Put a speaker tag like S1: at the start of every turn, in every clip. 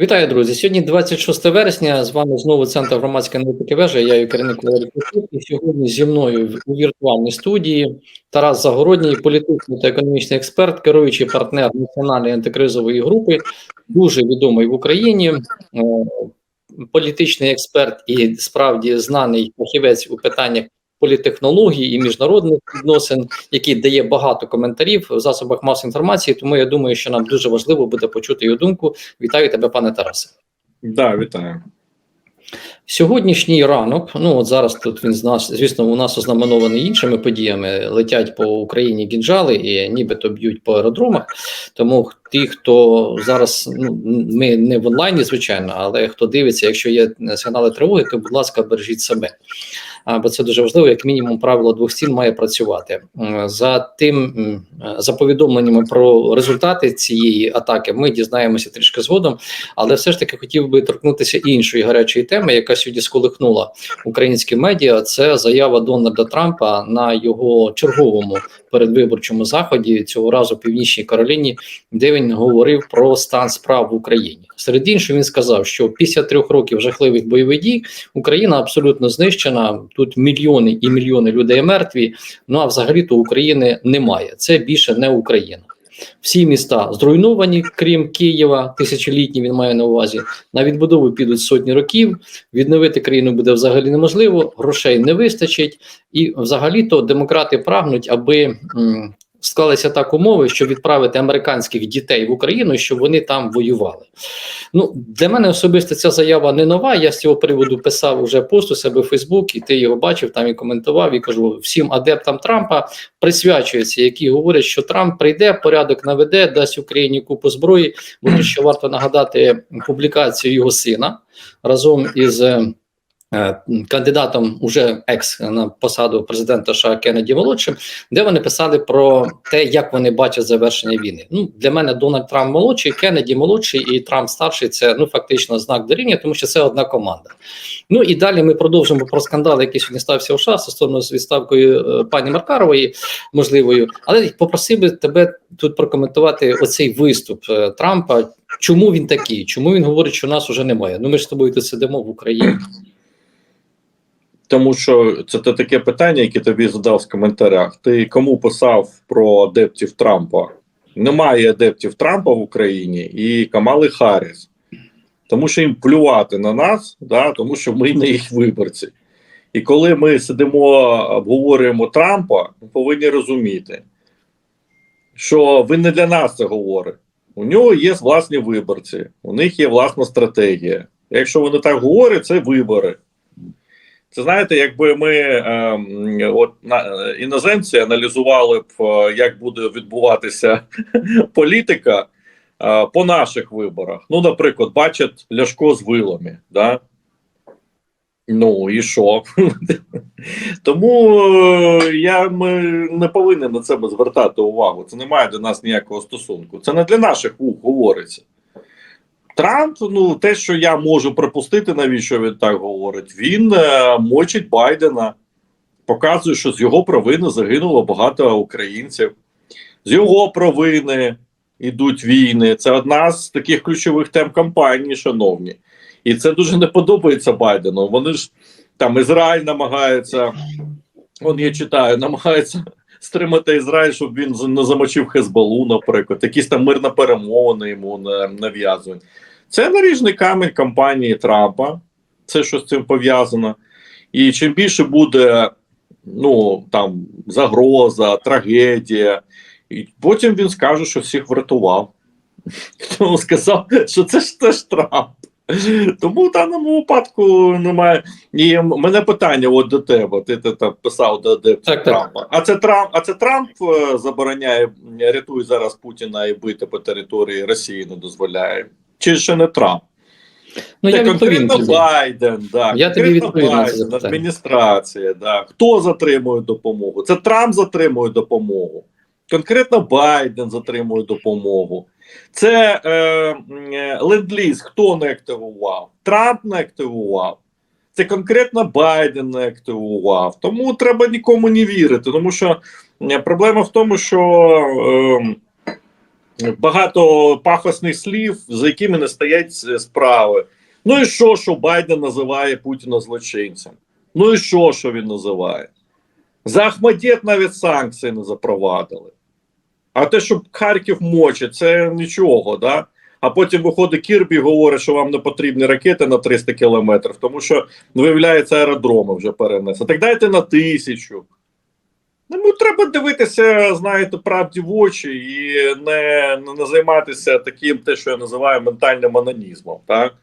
S1: Вітаю, друзі. Сьогодні 26 вересня. З вами знову центр громадської аналітики вежа. Я її керівник Валерій. І сьогодні зі мною у віртуальній студії Тарас Загородній, політичний та економічний експерт, керуючий партнер національної антикризової групи, дуже відомий в Україні. е, Політичний експерт і справді знаний фахівець у питаннях політехнології і міжнародних відносин, який дає багато коментарів в засобах масової інформації. Тому я думаю, що нам дуже важливо буде почути його думку. Вітаю тебе, пане Тарасе.
S2: Да, вітаю.
S1: Сьогоднішній ранок, ну от зараз тут він з нас, звісно, у нас ознаменований іншими подіями. Летять по Україні гінжали і нібито б'ють по аеродромах. Тому ті, хто зараз ну ми не в онлайні, звичайно, але хто дивиться, якщо є сигнали тривоги, то будь ласка, бережіть себе. А, бо це дуже важливо, як мінімум, правило двох стін має працювати за тим е, за повідомленнями про результати цієї атаки. Ми дізнаємося трішки згодом, але все ж таки хотів би торкнутися іншої гарячої теми, яка сьогодні сколихнула українські медіа. Це заява Дональда Трампа на його черговому передвиборчому заході цього разу в північній Кароліні, де він говорив про стан справ в Україні. Серед іншого він сказав, що після трьох років жахливих бойових дій Україна абсолютно знищена. Тут мільйони і мільйони людей мертві. Ну а взагалі то України немає. Це більше не Україна. Всі міста зруйновані, крім Києва, тисячолітні він має на увазі. На відбудову підуть сотні років. Відновити країну буде взагалі неможливо, грошей не вистачить, і взагалі-то демократи прагнуть, аби склалися так умови, щоб відправити американських дітей в Україну, щоб вони там воювали. Ну для мене особисто ця заява не нова. Я з цього приводу писав уже пост у себе в Фейсбук, і ти його бачив там і коментував. І кажу всім адептам Трампа присвячується, які говорять, що Трамп прийде, порядок наведе, дасть Україні купу зброї. Бо ще варто нагадати публікацію його сина разом із. Е, Кандидатом уже екс на посаду президента США Кеннеді молодшим, де вони писали про те, як вони бачать завершення війни. Ну для мене Дональд Трамп молодший, Кеннеді молодший і Трамп старший. Це ну фактично знак дорівняння, тому що це одна команда. Ну і далі ми продовжимо про скандал, який сьогодні стався у США стосовно з відставкою е, пані Маркарової можливою. Але попросив би тебе тут прокоментувати оцей виступ е, Трампа. Чому він такий? Чому він говорить, що нас уже немає? Ну ми ж з тобою тут сидимо в Україні.
S2: Тому що це те таке питання, яке тобі задав в коментарях. Ти кому писав про адептів Трампа? Немає адептів Трампа в Україні і Камали Харріс. Тому що їм плювати на нас, да, тому що ми не їх виборці. І коли ми сидимо, обговорюємо Трампа, ми повинні розуміти, що він не для нас це говорить. У нього є власні виборці, у них є власна стратегія. Якщо вони так говорять, це вибори. Це знаєте, якби ми е, от на іноземці аналізували б, е, як буде відбуватися політика е, по наших виборах. Ну, наприклад, бачать Ляшко з вилами, да? Ну і що? Тому е, я ми не повинен на це звертати увагу. Це не має до нас ніякого стосунку. Це не для наших вух говориться. Трамп, ну те, що я можу припустити, навіщо він так говорить, він е, мочить Байдена, показує, що з його провини загинуло багато українців. З його провини йдуть війни. Це одна з таких ключових тем кампанії, шановні. І це дуже не подобається Байдену. Вони ж там Ізраїль намагається, он я читаю, намагається стримати Ізраїль, щоб він не замочив Хезбалу, наприклад, якісь там мирна перемовини йому нав'язують. Це наріжний камінь кампанії Трампа. Це що з цим пов'язано. І чим більше буде ну там загроза, трагедія, і потім він скаже, що всіх врятував. Тому сказав, що це ж теж Трамп. Тому в даному випадку немає. І в мене питання от до тебе. Ти, ти там писав до, до
S1: Так, так.
S2: Трампа. А це Трамп, а це Трамп забороняє, рятує зараз Путіна і бити по території Росії не дозволяє. Чи ще не Трамп?
S1: Ну
S2: Це
S1: я
S2: конкретно
S1: тобі.
S2: Байден, да,
S1: Я тобі
S2: конкретно
S1: це
S2: Байден, адміністрація, да. хто затримує допомогу? Це Трамп затримує допомогу. Конкретно Байден затримує допомогу. Це е, е, ленд-ліз, хто не активував? Трамп не активував. Це конкретно Байден не активував. Тому треба нікому не вірити. Тому що проблема в тому, що е, багато пафосних слів, за якими не стоять справи. Ну і що, що Байден називає Путіна злочинцем? Ну і що, що він називає? За Ахмадєт навіть санкції не запровадили. А те, що Харків мочить, це нічого, да? А потім виходить Кірбі і говорить, що вам не потрібні ракети на 300 кілометрів, тому що, виявляється, аеродроми вже перенесли. Так дайте на тисячу. Ну, ну, треба дивитися, знаєте, правді в очі і не, не, не займатися таким, те, що я називаю ментальним анонізмом. Так?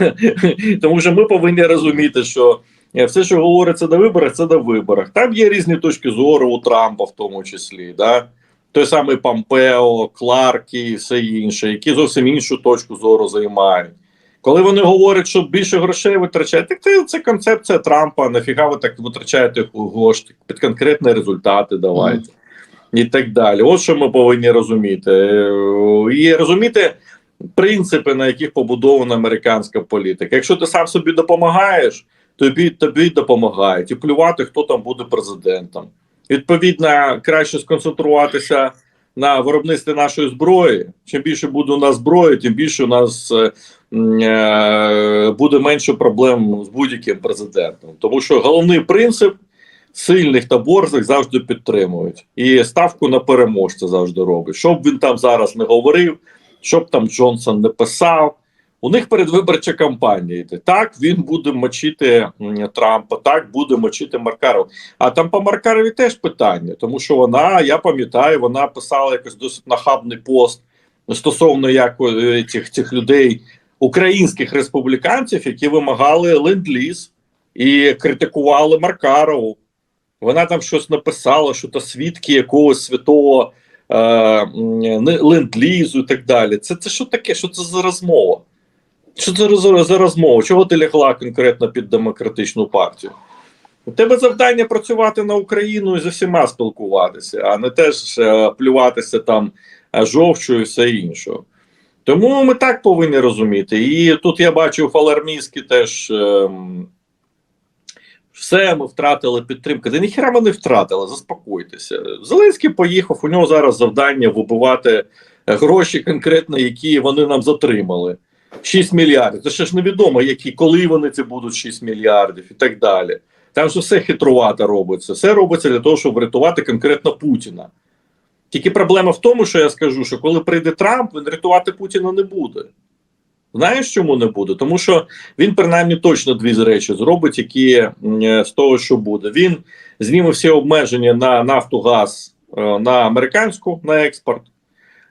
S2: Тому що ми повинні розуміти, що е, все, що говориться на виборах, це на виборах. Там є різні точки зору у Трампа, в тому числі. Да? Той самий Помпео, Кларк і все інше, які зовсім іншу точку зору займають. Коли вони говорять, що більше грошей витрачають, так це, це концепція Трампа. Нафіга ви так витрачаєте кошти під конкретні результати давайте. І так далі. От що ми повинні розуміти. І розуміти принципи, на яких побудована американська політика. Якщо ти сам собі допомагаєш, тобі тобі допомагають і плювати, хто там буде президентом. Відповідно, краще сконцентруватися на виробництві нашої зброї. Чим більше буде у нас зброї, тим більше у нас е, е, буде менше проблем з будь-яким президентом. Тому що головний принцип сильних та борзих завжди підтримують. І ставку на переможця завжди робить. Що б він там зараз не говорив, що б там Джонсон не писав. У них передвиборча кампанія йде. Так, він буде мочити Трампа, так буде мочити Маркарова. А там по Маркарові теж питання, тому що вона, я пам'ятаю, вона писала якось досить нахабний пост стосовно як е, цих, цих людей, українських республіканців, які вимагали ленд-ліз і критикували Маркарову. Вона там щось написала, що то свідки якогось святого е, ленд-лізу і так далі. Це, це що таке? Що це за розмова? Що це за, розмова? Чого ти лягла конкретно під демократичну партію? У тебе завдання працювати на Україну і з усіма спілкуватися, а не теж е, плюватися там е, жовчу і все інше. Тому ми так повинні розуміти. І тут я бачу Фалармійський теж. ем, все, ми втратили підтримку. Та ніхіра ми не втратили, заспокойтеся. Зеленський поїхав, у нього зараз завдання вибивати е, гроші, конкретно, які вони нам затримали. 6 мільярдів. Це ще ж невідомо, які, коли вони це будуть 6 мільярдів і так далі. Там ж все хитрувато робиться. Все робиться для того, щоб врятувати конкретно Путіна. Тільки проблема в тому, що я скажу, що коли прийде Трамп, він рятувати Путіна не буде. Знаєш, чому не буде? Тому що він принаймні точно дві речі зробить, які е, з того, що буде. Він зніме всі обмеження на нафту, газ е, на американську на експорт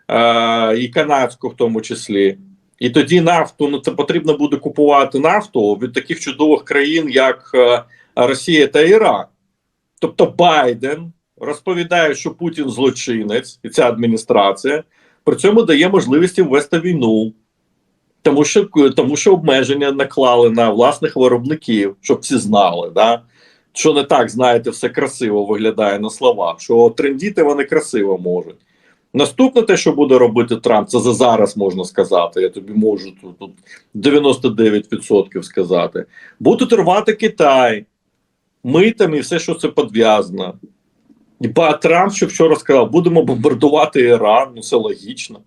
S2: е, і канадську, в тому числі. І тоді нафту ну це потрібно буде купувати нафту від таких чудових країн, як е, Росія та Іран. Тобто Байден розповідає, що Путін злочинець, і ця адміністрація при цьому дає можливість їм вести війну. Тому що тому що обмеження наклали на власних виробників, щоб всі знали, да? що не так, знаєте, все красиво виглядає на словах, що трендіти вони красиво можуть. Наступне те, що буде робити Трамп, це за зараз можна сказати. Я тобі можу тут, тут 99% сказати. Будуть рвати Китай митами і все, що це підв'язано. Ба Трамп, що вчора сказав, будемо бомбардувати Іран, ну це логічно.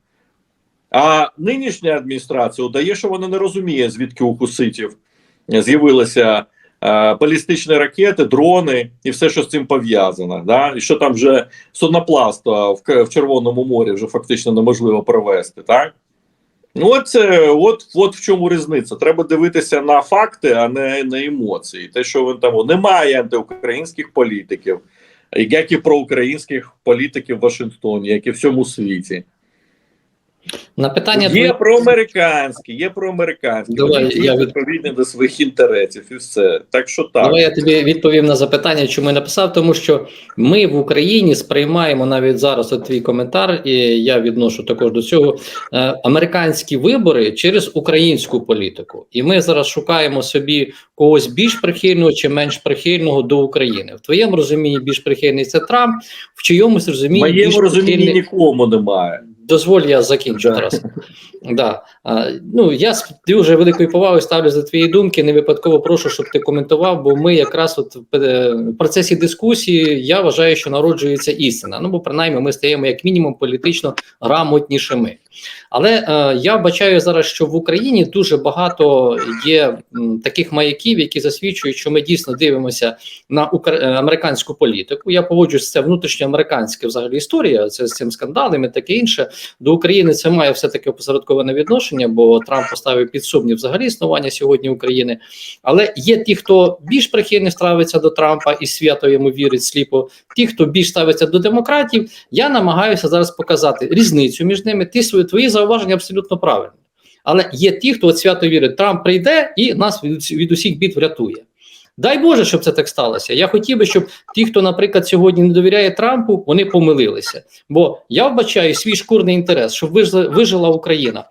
S2: А нинішня адміністрація удає, що вона не розуміє, звідки у хуситів з'явилися е, балістичні ракети, дрони і все, що з цим пов'язано. Да? І що там вже судноплавство в, Червоному морі вже фактично неможливо провести. Так? Ну, от, от, от в чому різниця. Треба дивитися на факти, а не на емоції. Те, що він там немає антиукраїнських політиків, як і проукраїнських політиків в Вашингтоні, як і в всьому світі.
S1: На питання
S2: Є
S1: твоє-
S2: проамериканські, є проамериканські.
S1: Давай, я від-
S2: відповідні до своїх інтересів і все. Так що так.
S1: Давай я тобі відповім на запитання, чому я написав, тому що ми в Україні сприймаємо навіть зараз от твій коментар, і я відношу також до цього е, американські вибори через українську політику. І ми зараз шукаємо собі когось більш прихильного чи менш прихильного до України. В твоєму розумінні більш прихильний це Трамп, в чийомусь
S2: В
S1: розумінні більш
S2: моєму розумінні
S1: прихильний...
S2: нікому немає.
S1: Дозволь, я закінчу. Тарас. Да. Ну, я з дуже великою повагою ставлю за твої думки. Не випадково прошу, щоб ти коментував, бо ми якраз от в е, процесі дискусії я вважаю, що народжується істина. Ну, бо принаймні ми стаємо як мінімум політично грамотнішими. Але е, я бачаю зараз, що в Україні дуже багато є м, таких маяків, які засвідчують, що ми дійсно дивимося на укр... е, американську політику. Я погоджуюсь, це внутрішньоамериканська взагалі історія. Це з цим скандалами, таке інше. До України це має все таки опосередковане відношення, бо Трамп поставив під сумнів взагалі існування сьогодні України. Але є ті, хто більш прихильно ставиться до Трампа і свято йому вірить сліпо. Ті, хто більш ставиться до демократів, я намагаюся зараз показати різницю між ними. Ти свої твої зауваження абсолютно правильні. Але є ті, хто от свято вірить, Трамп прийде і нас від, від усіх бід врятує. Дай Боже, щоб це так сталося. Я хотів би, щоб ті, хто, наприклад, сьогодні не довіряє Трампу, вони помилилися. Бо я вбачаю свій шкурний інтерес, щоб вижила, Україна.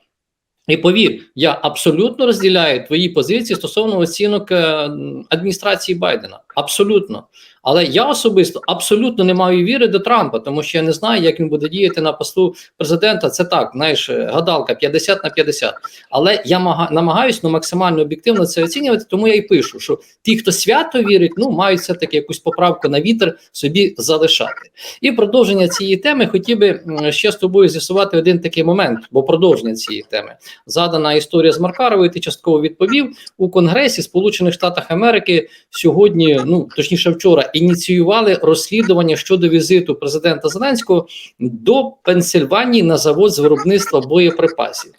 S1: І повір, я абсолютно розділяю твої позиції стосовно оцінок е, адміністрації Байдена. Абсолютно. Але я особисто абсолютно не маю віри до Трампа, тому що я не знаю, як він буде діяти на посту президента. Це так, знаєш, гадалка 50 на 50. Але я мага, намагаюся ну, максимально об'єктивно це оцінювати, тому я і пишу, що ті, хто свято вірить, ну мають все таки якусь поправку на вітер собі залишати. І продовження цієї теми хотів би ще з тобою з'ясувати один такий момент, бо продовження цієї теми задана історія з Маркаровою. Ти частково відповів у Конгресі Сполучених Штатів Америки сьогодні, ну точніше, вчора ініціювали розслідування щодо візиту президента Зеленського до Пенсильванії на завод з виробництва боєприпасів.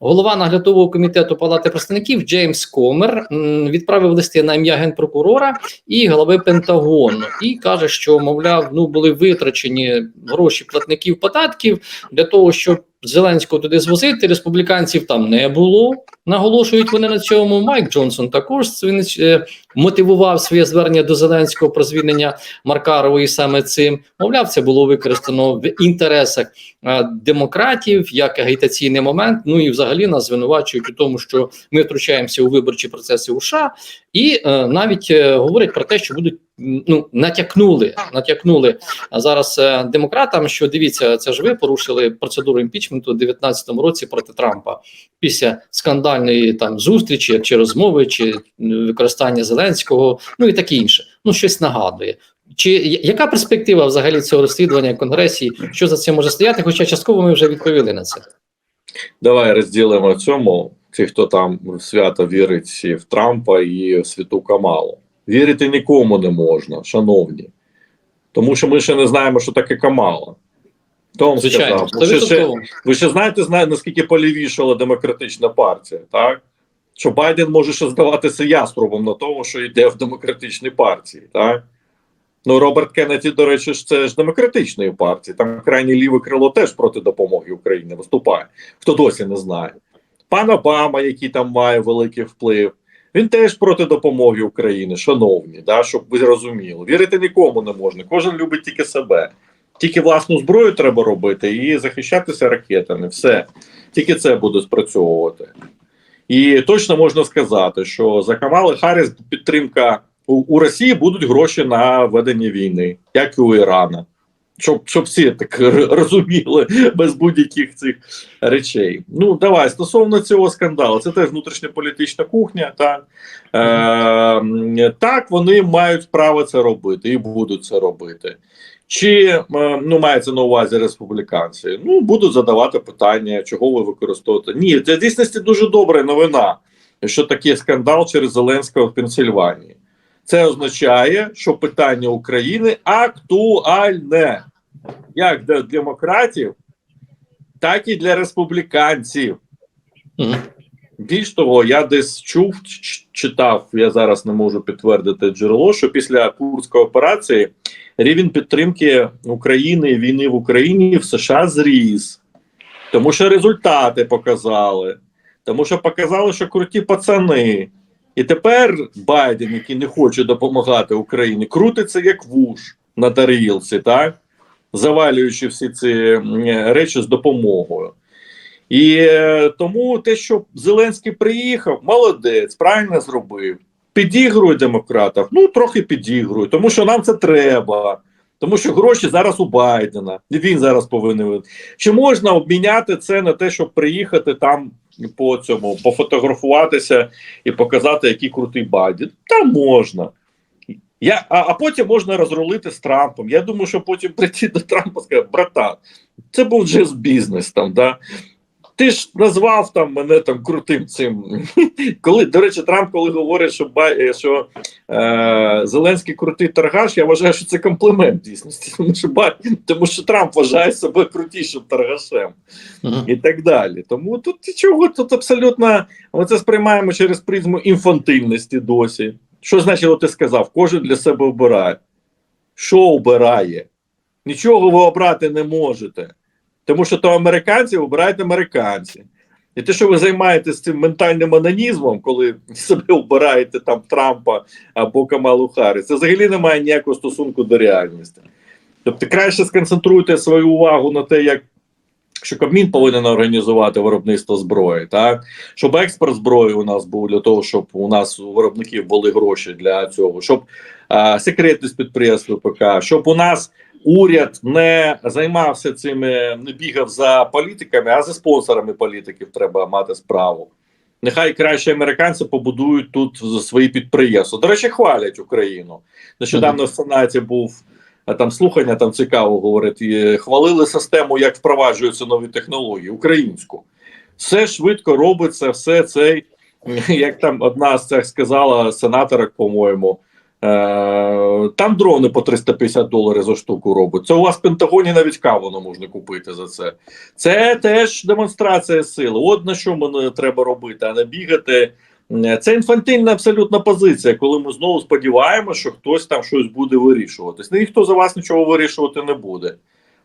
S1: Голова наглядового комітету Палати представників Джеймс Комер відправив листи на ім'я генпрокурора і голови Пентагону і каже, що мовляв, ну були витрачені гроші платників податків для того, щоб Зеленського туди звозити. Республіканців там не було. Наголошують вони на цьому. Майк Джонсон також він е, мотивував своє звернення до Зеленського про звільнення Маркарової саме цим. Мовляв, це було використано в інтересах е, демократів як агітаційний момент. Ну і взагалі нас звинувачують у тому, що ми втручаємося у виборчі процеси у США, і е, навіть е, говорять про те, що будуть ну натякнули, натякнули зараз е, демократам, що дивіться, це ж ви порушили процедуру імпічменту у 2019 році проти Трампа після скандальної там зустрічі чи розмови, чи використання Зеленського, ну і таке інше. Ну щось нагадує. Чи яка перспектива взагалі цього розслідування в Конгресі? Що за цим може стояти? Хоча частково ми вже відповіли на це.
S2: Давай розділимо цьому. Ті, хто там в свято вірить в Трампа і в святу Камалу. Вірити нікому не можна, шановні. Тому що ми ще не знаємо, що таке Камала. Хто вам
S1: Звичайно,
S2: сказав? Ви ще, ви ще знаєте, знаєте, наскільки полівішала демократична партія, так? Що Байден може ще здаватися яструбом на тому, що йде в демократичній партії, так? Ну, Роберт Кеннеді, до речі, ж це ж демократичної партії. Там крайнє ліве крило теж проти допомоги Україні виступає. Хто досі не знає. Пан Обама, який там має великий вплив, він теж проти допомоги України, шановні, да, щоб ви розуміли. Вірити нікому не можна. Кожен любить тільки себе. Тільки власну зброю треба робити і захищатися ракетами. Все. Тільки це буде спрацьовувати. І точно можна сказати, що за Камали Харріс підтримка у, у Росії будуть гроші на ведення війни, як і у Ірана. Щоб, щоб всі так розуміли без будь-яких цих речей. Ну, давай, стосовно цього скандалу, це теж внутрішньополітична кухня. Так, е, так вони мають право це робити і будуть це робити. Чи е, ну мається на увазі республіканці? Ну будуть задавати питання, чого ви використовуєте. Ні, це дійсності дуже добра новина, що такий скандал через Зеленського в Пенсильванії. Це означає, що питання України актуальне як для демократів, так і для республіканців.
S1: Мгм.
S2: Більш того, я десь чув, читав, я зараз не можу підтвердити джерело, що після Курської операції рівень підтримки України і війни в Україні в США зріс, тому що результати показали, тому що показали, що круті пацани. І тепер Байден, який не хоче допомагати Україні, крутиться як вуш на тарілці, так? Завалюючи всі ці речі з допомогою. І е, тому те, що Зеленський приїхав, молодець, правильно зробив. Підігрує демократів, ну трохи підігрує, тому що нам це треба. Тому що гроші зараз у Байдена, і він зараз повинен. Чи можна обміняти це на те, щоб приїхати там по цьому, пофотографуватися і показати, який крутий Байден? Та можна. Я, а, а потім можна розрулити з Трампом. Я думаю, що потім прийти до Трампа і сказати, братан, це був джаз бізнес там, да. Ти ж назвав там мене там крутим цим. Коли, до речі, Трамп, коли говорить, що, Бай- е, що е, Зеленський крутий торгаш, я вважаю, що це комплімент дійсності. Тому що, Бай- тому що Трамп вважає себе крутішим торгашем і так далі. Тому тут нічого, тут абсолютно ми це сприймаємо через призму інфантильності досі. Що значить, ти сказав? Кожен для себе обирає. Що обирає? Нічого ви обрати не можете. Тому що то американці обирають американці. І те, що ви займаєтесь цим ментальним анонізмом, коли себе обираєте там Трампа або Камалу Харріс, це взагалі не має ніякого стосунку до реальності. Тобто краще сконцентруйте свою увагу на те, як що Кабмін повинен організувати виробництво зброї, так щоб експорт зброї у нас був для того, щоб у нас у виробників були гроші для цього, щоб а, секретність підприємств ВПК, щоб у нас уряд не займався цими, не бігав за політиками, а за спонсорами політиків треба мати справу. Нехай краще американці побудують тут свої підприємства. До речі, хвалять Україну. Нещодавно в Сенаті був там слухання, там цікаво говорить. Хвалили систему, як впроваджуються нові технології, українську. Все швидко робиться, все цей, як там одна з цих сказала, сенаторок, по-моєму. Е, там дрони по 350 доларів за штуку робить. Це у вас в Пентагоні навіть каву не можна купити за це. Це теж демонстрація сили. От на що мені треба робити, а не бігати. Е, Це інфантильна абсолютна позиція, коли ми знову сподіваємося, що хтось там щось буде вирішуватись. Ну, Ніхто за вас нічого вирішувати не буде.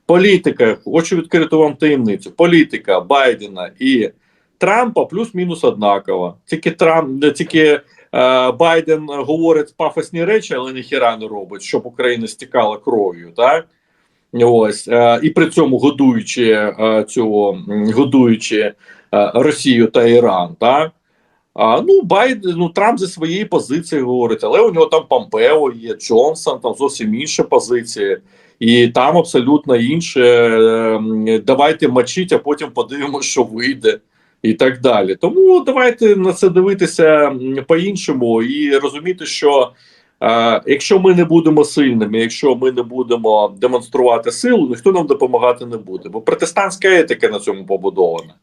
S2: Політика, хочу відкрити вам таємницю. Політика Байдена і Трампа плюс-мінус однакова. Тільки Трамп, тільки е, Байден говорить пафосні речі, але ніхіра не робить, щоб Україна стікала кров'ю. Так? Ось е, і при цьому годуючи е, цього годуючи е, Росію та Іран, так а, ну Байден, ну Трамп зі своєї позиції говорить, але у нього там Помпео є, Джонсон, там зовсім інші позиції, і там абсолютно інше. е, Давайте мочіть, а потім подивимося, що вийде. І так далі. Тому давайте на це дивитися по-іншому і розуміти, що е, якщо ми не будемо сильними, якщо ми не будемо демонструвати силу, ніхто нам допомагати не буде. Бо протестантська етика на цьому побудована.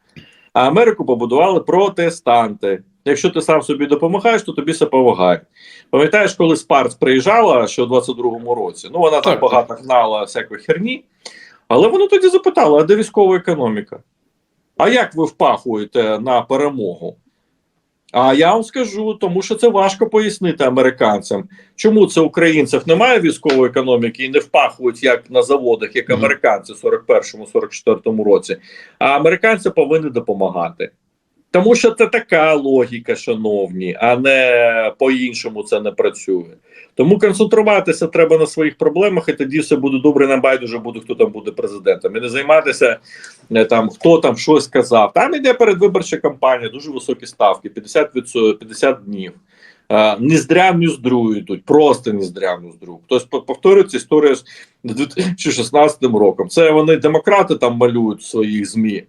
S2: А Америку побудували протестанти. Якщо ти сам собі допомагаєш, то тобі все помагає. Пам'ятаєш, коли Спарц приїжджала ще у 22-му році? Ну вона там
S1: Так,
S2: багато гнала всякої херні, але вона тоді запитала: а де військова економіка? А як ви впахуєте на перемогу? А я вам скажу, тому що це важко пояснити американцям, чому це українців немає військової економіки і не впахують як на заводах, як американці в 41-44 році. А американці повинні допомагати. Тому що це така логіка, шановні, а не по-іншому це не працює. Тому концентруватися треба на своїх проблемах, і тоді все буде добре. Нам байдуже буде, хто там буде президентом. І не займатися е, там, хто там щось сказав. Там іде передвиборча кампанія, дуже високі ставки, 50, 50 днів. Е, Ніздря в ніздрю йдуть, просто ніздря в ніздрю. Тобто повторюється історія з 2016 роком. Це вони демократи там малюють своїх ЗМІ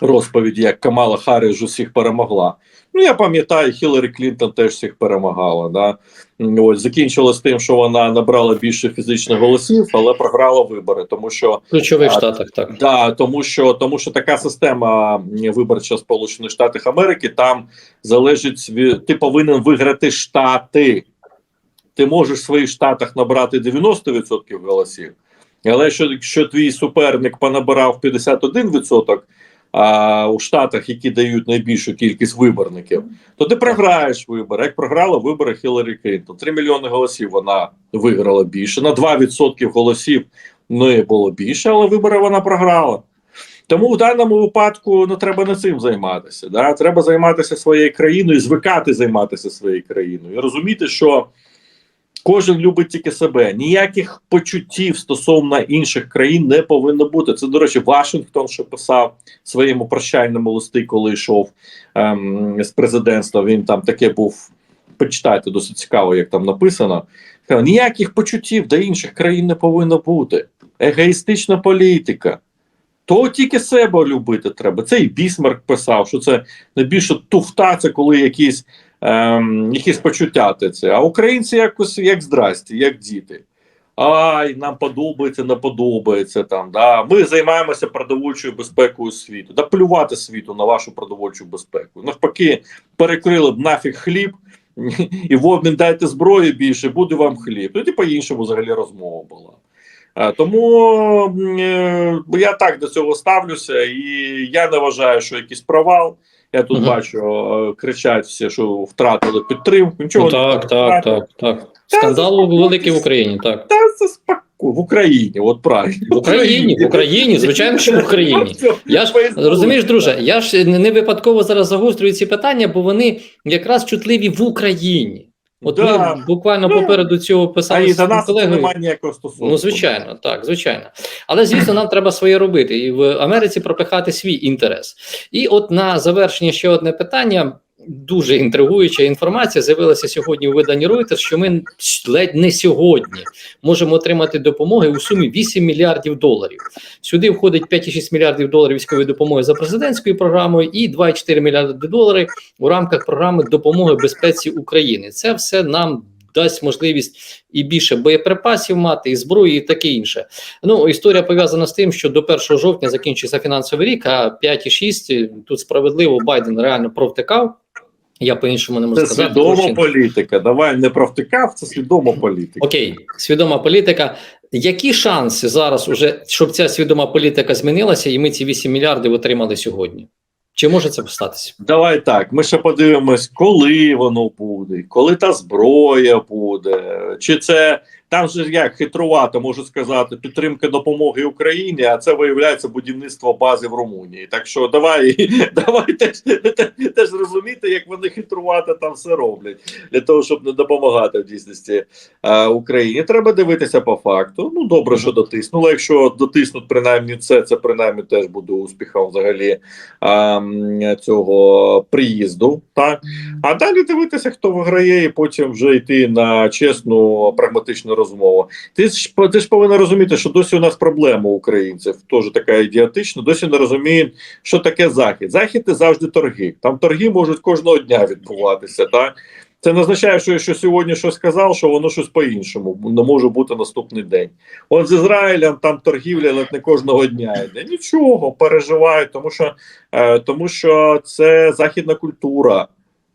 S2: розповіді, як Камала Харріс усіх перемогла. Ну, я пам'ятаю, Хіларі Клінтон теж всіх перемагала. Да? Ось закінчилось тим, що вона набрала більше фізичних голосів, але програла вибори, тому що
S1: ключових
S2: А,
S1: штатах так.
S2: Да, тому що тому що така система виборча Сполучених Штатів Америки там залежить від ти повинен виграти штати. Ти можеш в своїх штатах набрати 90% голосів, але якщо, якщо твій суперник понабирав 51%, а у штатах, які дають найбільшу кількість виборників, то ти програєш вибори. Як програла вибори Хіларі Клінтон. 3 мільйони голосів вона виграла більше. На 2% голосів не було більше, але вибори вона програла. Тому в даному випадку ну, треба не цим займатися. Да? Треба займатися своєю країною, звикати займатися своєю країною і розуміти, що кожен любить тільки себе. Ніяких почуттів стосовно інших країн не повинно бути. Це, до речі, Вашингтон, що писав своєму прощальному листі, коли йшов ем, з президентства. Він там таке був почитайте, досить цікаво, як там написано. Ніяких почуттів до інших країн не повинно бути. Егоїстична політика. То тільки себе любити треба. Це і Бісмарк писав, що це найбільше туфта, це коли якісь, ем, якісь почуття це. А українці якось як здрасті, як діти. Ай, нам подобається, не подобається там. Да. Ми займаємося продовольчою безпекою світу. Да плювати світу на вашу продовольчу безпеку. Навпаки, перекрили б нафіг хліб, і в обмін дайте зброї більше, буде вам хліб. Тоді по-іншому взагалі розмова була. Е, Тому е, я так до цього ставлюся, і я не вважаю, що якийсь провал. Я тут
S1: угу.
S2: бачу, е, кричать всі, що втратили підтримку. Нічого
S1: Ну,
S2: не
S1: так, так, так, так. Скандал великий в Україні, так.
S2: Та це спокійно. В Україні, от правильно.
S1: В Україні, в Україні, звичайно, що в Україні. Я ж розумієш, друже, я ж не випадково зараз загострюю ці питання, бо вони якраз чутливі в Україні. От
S2: Да.
S1: ми буквально
S2: Ну,
S1: попереду цього
S2: А
S1: писали
S2: і
S1: з
S2: до нас
S1: колегою.
S2: немає ніякого стосунку.
S1: Ну, звичайно, так, звичайно. Але звісно, нам треба своє робити і в Америці пропихати свій інтерес. І от на завершення ще одне питання. Дуже інтригуюча інформація з'явилася сьогодні у виданні Reuters, що ми ледь не сьогодні можемо отримати допомоги у сумі 8 мільярдів доларів. Сюди входить 5,6 мільярдів доларів військової допомоги за президентською програмою і 2,4 мільярди доларів у рамках програми допомоги безпеці України. Це все нам дасть можливість і більше боєприпасів мати, і зброї, і таке інше. Ну історія пов'язана з тим, що до 1 жовтня закінчиться фінансовий рік, а 5,6 тут справедливо Байден реально провтикав. Я по-іншому не можу
S2: Це
S1: сказати.
S2: свідома
S1: тому
S2: політика. Давай не провтикав, це свідома політика.
S1: Окей, свідома політика. Які шанси зараз, уже, щоб ця свідома політика змінилася, і ми ці 8 мільярдів отримали сьогодні? Чи може це статися?
S2: Давай так. Ми ще подивимось, коли воно буде, коли та зброя буде. Чи це там же як хитрувато можу сказати, підтримка допомоги Україні, а це виявляється будівництво бази в Румунії. Так що давай, давай теж, теж розуміти, як вони хитрувато там все роблять для того, щоб не допомагати в дійсності е, Україні. Треба дивитися по факту. Ну добре, що дотиснули. Якщо дотиснуть принаймні це, це принаймні теж буде успіхом взагалі а, цього приїзду. Так а далі дивитися, хто виграє, і потім вже йти на чесну прагматичну розмову. Ти ж ти ж повинен розуміти, що досі у нас проблема у українців, теж така ідіотична. Досі не розуміють, що таке захід. Захід це завжди торги. Там торги можуть кожного дня відбуватися. Так це не означає, що що сьогодні щось сказав, що воно щось по-іншому не може бути наступний день. От з Ізраїлем там торгівля ледь не кожного дня йде. Нічого, переживають, тому що, е, тому що це західна культура.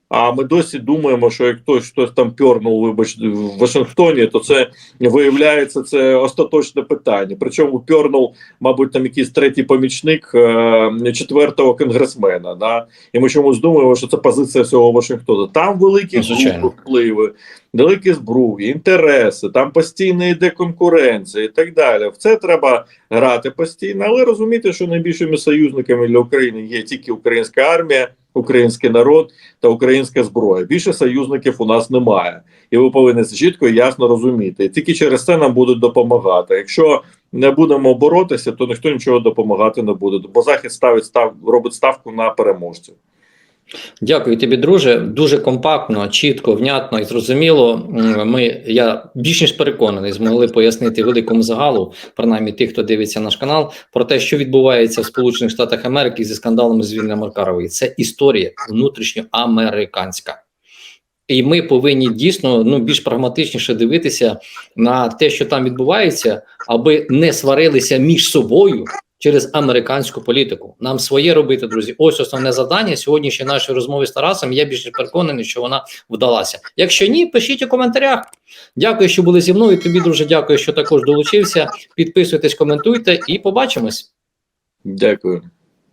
S2: А ми досі думаємо, що як хтось хтось там пьорнув, вибач, в Вашингтоні, то це виявляється це остаточне питання. Причому пьорнув, мабуть, там якийсь третій помічник е, четвертого конгресмена. Да? І ми чомусь думаємо, що це позиція всього Вашингтона. Там великі
S1: Ну,
S2: впливи, великі збруги, інтереси, там постійно йде конкуренція і так далі. В це треба грати постійно, але розуміти, що найбільшими союзниками для України є тільки українська армія, український народ та українська зброя. Більше союзників у нас немає, і ви повинні це чітко і ясно розуміти. Тільки через це нам будуть допомагати. Якщо не будемо боротися, то ніхто нічого допомагати не буде. Бо захід ставить став робить ставку на переможців.
S1: Дякую тобі, друже. Дуже компактно, чітко, внятно і зрозуміло. Ми, я більш ніж переконаний, змогли пояснити великому загалу, принаймні тих, хто дивиться наш канал, про те, що відбувається в Сполучених Штатах Америки зі скандалами звільнення Маркарової. Це історія внутрішньоамериканська. І ми повинні дійсно ну більш прагматичніше дивитися на те, що там відбувається, аби не сварилися між собою через американську політику. Нам своє робити, друзі. Ось основне завдання сьогоднішньої нашої розмови з Тарасом. Я більш переконаний, що вона вдалася. Якщо ні, пишіть у коментарях. Дякую, що були зі мною. Тобі дуже дякую, що також долучився. Підписуйтесь, коментуйте і побачимось.
S2: Дякую.